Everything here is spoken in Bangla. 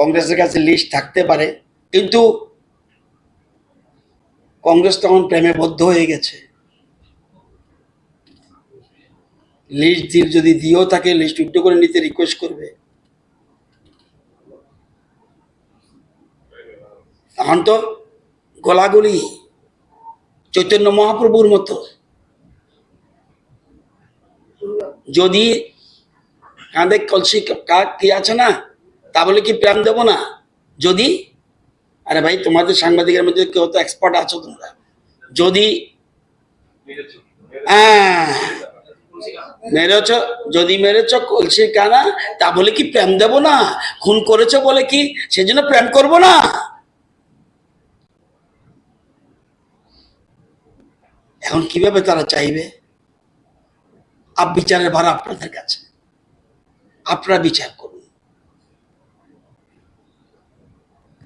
কংগ্রেসের কাছে লিস্ট থাকতে পারে, কিন্তু কংগ্রেস তখন প্রেমে বদ্ধ হয়ে গেছে। লিস্ট দিয়ে যদি দিয়েও তাকে লিস্ট উল্টো করে নিতে রিকোয়েস্ট করবে। তখন তো গলাগলি, চৈতন্য মহাপ্রভুর মতো। যদি কাঁধে কলসি কি আছে না? তা বলে কি প্রেম দেবো না? যদি? আরে ভাই তোমাদের সাংবাদিকের মধ্যে কেউ তো এক্সপার্ট আছো তোমরা। যদি? হ্যাঁ। মেরেছ? যদি মেরেছ কলসির কানা, তা বলে কি প্রেম দেবো না? খুন করেছ বলে কি? সেজন্য প্রেম করব না? এখন কীভাবে তারা চাইবে? আপ বিচারের ভার আপনাদের কাছে। আপনারা বিচার